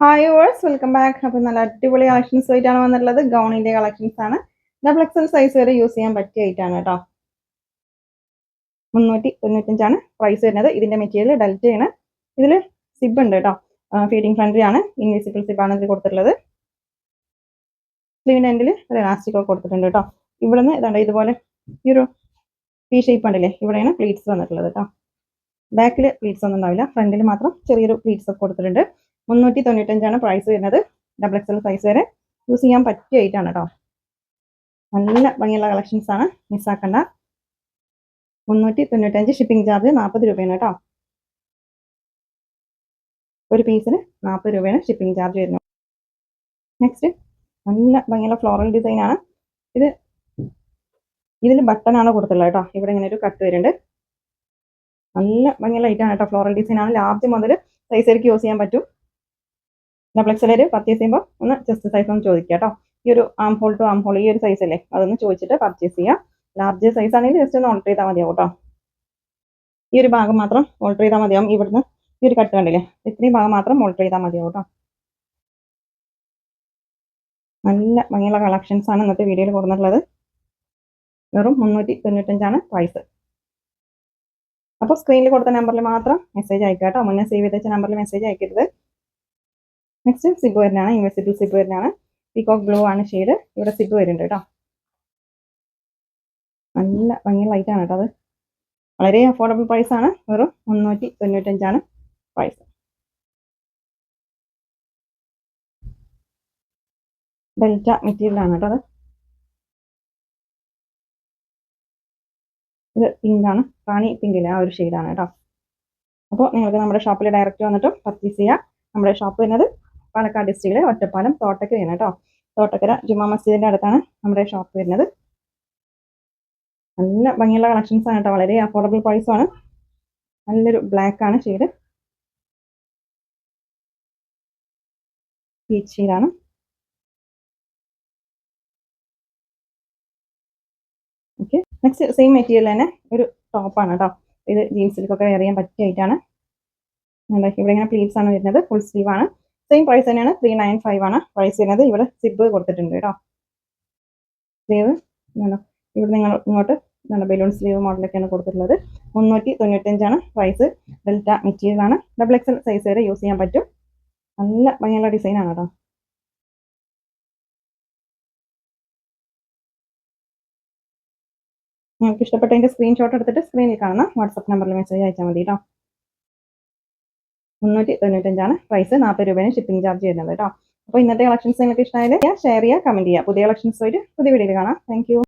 Hi verse welcome back അപ്പോൾ നല്ല അടിപൊളി കളക്ഷൻസ് ആയിട്ടാണ് വന്നിട്ടുള്ളത്. ഗൗണിന്റെ കളക്ഷൻസ് ആണ്. ഡബിൾ എക്സൽ സൈസ് വരെ യൂസ് ചെയ്യാൻ പറ്റിയ ആയിട്ടാണ് കേട്ടോ മുന്നൂറ്റി തൊണ്ണൂറ്റഞ്ചാണ് പ്രൈസ് വരുന്നത്. ഇതിന്റെ മെറ്റീരിയൽ ഡെൽറ്റയാണ് ഇതിൽ സിബ് ഉണ്ട് കേട്ടോ ഫീഡിങ് ഫ്രണ്ട്ലി ആണ് ഇൻവിസിബിൾ സിബാണ് ഇതിൽ കൊടുത്തിട്ടുള്ളത്. സ്ലീവിന്റെ എൻഡിൽ ഒരു ഇലാസ്റ്റിക് ഒക്കെ കൊടുത്തിട്ടുണ്ട് കേട്ടോ ഇവിടുന്ന് ഇതാണ് ഇതുപോലെ ഈ ഒരു പി ഷേപ്പ് ഉണ്ടല്ലേ? ഇവിടെയാണ് പ്ലീറ്റ്സ് വന്നിട്ടുള്ളത് കേട്ടോ ബാക്കിൽ പ്ലീറ്റ്സ് ഒന്നും ഉണ്ടാവില്ല. ഫ്രണ്ടിൽ മാത്രം ചെറിയൊരു പ്ലീറ്റ്സ് ഒക്കെ കൊടുത്തിട്ടുണ്ട്. മുന്നൂറ്റി തൊണ്ണൂറ്റഞ്ചാണ് പ്രൈസ് വരുന്നത് ഡബിൾ എക്സൽ സൈസ് വരെ യൂസ് ചെയ്യാൻ പറ്റിയ ഐറ്റാണ് കേട്ടോ. നല്ല ഭംഗിയുള്ള കളക്ഷൻസ് ആണ്. മിസ്സാക്കണ്ട മുന്നൂറ്റി തൊണ്ണൂറ്റഞ്ച് ഷിപ്പിംഗ് ചാർജ് നാൽപ്പത് രൂപയാണ് കേട്ടോ. ഒരു പീസിന് നാൽപ്പത് രൂപയാണ് ഷിപ്പിംഗ് ചാർജ് വരുന്നത്. നെക്സ്റ്റ് നല്ല ഭംഗിയുള്ള ഫ്ലോറൽ ഡിസൈൻ ആണ്. ഇത് ഇതിൽ ബട്ടണാണ് കൊടുത്തുള്ളത് കേട്ടോ. ഇവിടെ ഇങ്ങനെ ഒരു കട്ട് വരുന്നുണ്ട്. നല്ല ഭംഗിയുള്ള ഐറ്റാണ് കേട്ടോ. ഫ്ലോറൽ ഡിസൈൻ ആണ്. ലാർജ് മുതൽ സൈസിലേക്ക് യൂസ് ചെയ്യാൻ പറ്റും. ഡബിൾ എക്സലർ പർച്ചേസ് ചെയ്യുമ്പോൾ ഒന്ന് ജസ്റ്റ് സൈസ് ഒന്ന് ചോദിക്കുക കേട്ടോ ഈ ഒരു arm hole to arm hole ഈ ഒരു സൈസ് അല്ലേ? അതൊന്ന് ചോദിച്ചിട്ട് പർച്ചേസ് ചെയ്യുക ലാർജ് സൈസ് ആണെങ്കിൽ ജസ്റ്റ് ഒന്ന് ഓൾട്ടർ ചെയ്താൽ മതിയാവും കേട്ടോ ഈ ഒരു ഭാഗം മാത്രം ഓൾട്ടർ ചെയ്താൽ മതിയാവും. ഇവിടുന്ന് ഈ ഒരു കട്ട് കണ്ടില്ലേ? ഇത്രയും ഭാഗം മാത്രം ഓൾട്ടർ ചെയ്താൽ മതിയാവും കേട്ടോ നല്ല ഭംഗിയുള്ള കളക്ഷൻസ് ആണ് ഇന്നത്തെ വീഡിയോയിൽ കൊടുത്തിട്ടുള്ളത്. വെറും മുന്നൂറ്റി തൊണ്ണൂറ്റഞ്ചാണ് പ്രൈസ് അപ്പോൾ സ്ക്രീനിൽ കൊടുത്ത നമ്പറിൽ മാത്രം മെസ്സേജ് അയക്കുക കേട്ടോ മുന്നേ സേവ് ചെയ്ത നമ്പറിൽ മെസ്സേജ് അയക്കരുത്. നെക്സ്റ്റ് സിബ് വരുന്നതാണ്. ഇൻവെസിബിൾ സിബ് വരുന്നതാണ്. പീകോക്ക് ബ്ലൂ ആണ് ഷെയ്ഡ് ഇവിടെ സിബ് വരുന്നുണ്ട് കേട്ടോ. നല്ല ഭംഗി ലൈറ്റ് ആണ് കേട്ടോ അത്. വളരെ അഫോർഡബിൾ പ്രൈസ് ആണ്. വെറും മുന്നൂറ്റി തൊണ്ണൂറ്റഞ്ചാണ് പ്രൈസ് ഡെൽറ്റ മെറ്റീരിയൽ ആണ് കേട്ടോ അത്. ഇത് ആണ്. റാണി പിങ്കിലെ ആ ഒരു ഷെയ്ഡാണ് കേട്ടോ. അപ്പോൾ നിങ്ങൾക്ക് നമ്മുടെ ഷോപ്പിൽ ഡയറക്റ്റ് വന്നിട്ട് പർച്ചേസ് ചെയ്യാം. നമ്മുടെ ഷോപ്പ് വരുന്നത് പാലക്കാട് ഡിസ്ട്രിക്റ്റിലെ ഒറ്റപ്പാലം തോട്ടക്കരയാണ് കേട്ടോ. തോട്ടക്കര ജുമാ മസ്ജിദിന്റെ അടുത്താണ് നമ്മുടെ ഷോപ്പ് വരുന്നത്. നല്ല ഭംഗിയുള്ള കളക്ഷൻസ് ആണ് കേട്ടോ. വളരെ അഫോർഡബിൾ പ്രൈസും ആണ്. നല്ലൊരു ബ്ലാക്ക് ആണ് ഷെയ്ഡ് പീച്ച് ഷെയ്ഡാണ് ഓക്കെ നെക്സ്റ്റ് സെയിം മെറ്റീരിയൽ തന്നെ ഒരു ടോപ്പാണ് കേട്ടോ. ഇത് ജീൻസിലേക്കൊക്കെ വെയർ ചെയ്യാൻ പറ്റിയ ആയിട്ടാണ് ഇവിടെ ഇങ്ങനെ പ്ലീറ്റ്സ് ആണ് വരുന്നത്. ഫുൾ സ്ലീവ് ആണ്. സെയിം പ്രൈസ് തന്നെയാണ്. ത്രീ നയൻ ഫൈവ് ആണ്. പ്രൈസ് വരുന്നത് ഇവിടെ സിബ് കൊടുത്തിട്ടുണ്ട് കേട്ടോ. സ്ലീവ് ഇവിടെ നിങ്ങൾ ഇങ്ങോട്ട് നല്ല ബലൂൺ സ്ലീവ് മോഡലൊക്കെയാണ് കൊടുത്തിട്ടുള്ളത്. മുന്നൂറ്റി തൊണ്ണൂറ്റഞ്ചാണ് പ്രൈസ് ഡെൽറ്റ മെറ്റീരിയൽ ആണ്. ഡബിൾ എക്സൽ സൈസ് വരെ യൂസ് ചെയ്യാൻ പറ്റും. നല്ല ഭംഗിയുള്ള ഡിസൈൻ ആണ് കേട്ടോ. നിങ്ങൾക്ക് ഇഷ്ടപ്പെട്ടതിന്റെ സ്ക്രീൻഷോട്ട് എടുത്തിട്ട് സ്ക്രീനിൽ കാണുന്ന വാട്സപ്പ് നമ്പറിൽ മെസ്സേജ് അയച്ചാൽ മതി കേട്ടോ. മുന്നൂറ്റി തൊണ്ണൂറ്റഞ്ചാണ് പ്രൈസ് നാൽപ്പത് രൂപയാണ് ഷിപ്പിംഗ് ചാർജ് വരുന്നത് കേട്ടോ. അപ്പോൾ ഇന്നത്തെ കളക്ഷൻസ് നിങ്ങൾക്ക് ഇഷ്ടമായാലും ഷെയർ ചെയ്യുക കമന്റ് ചെയ്യുക. പുതിയ കളക്ഷൻസ് ആയിട്ട് പുതിയ വീഡിയോയിൽ കാണാം. താങ്ക്